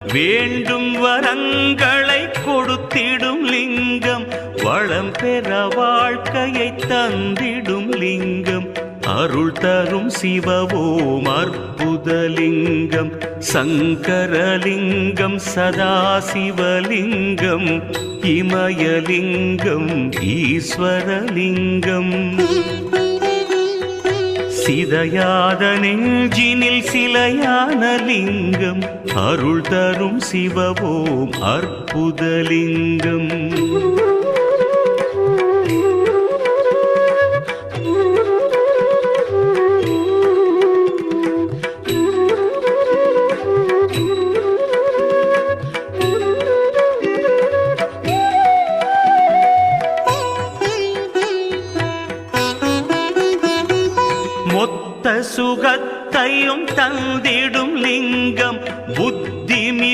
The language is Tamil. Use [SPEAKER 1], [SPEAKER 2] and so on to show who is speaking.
[SPEAKER 1] வேண்டும் வரங்களை கொடுத்திடும் லிங்கம் வளம் பெற வாழ்க்கையை தந்திடும் லிங்கம். அருள் தரும் சிவவோம் அற்புதலிங்கம் சங்கரலிங்கம் சதாசிவலிங்கம் இமயலிங்கம் ஈஸ்வரலிங்கம். சிதையாத நெஞ்சினில் சிலையான லிங்கம் அருள் தரும் சிவவோம் அற்புதலிங்கம். சுத்த சுகத்தையும் தந்திடும் லிங்கம் புத்திமி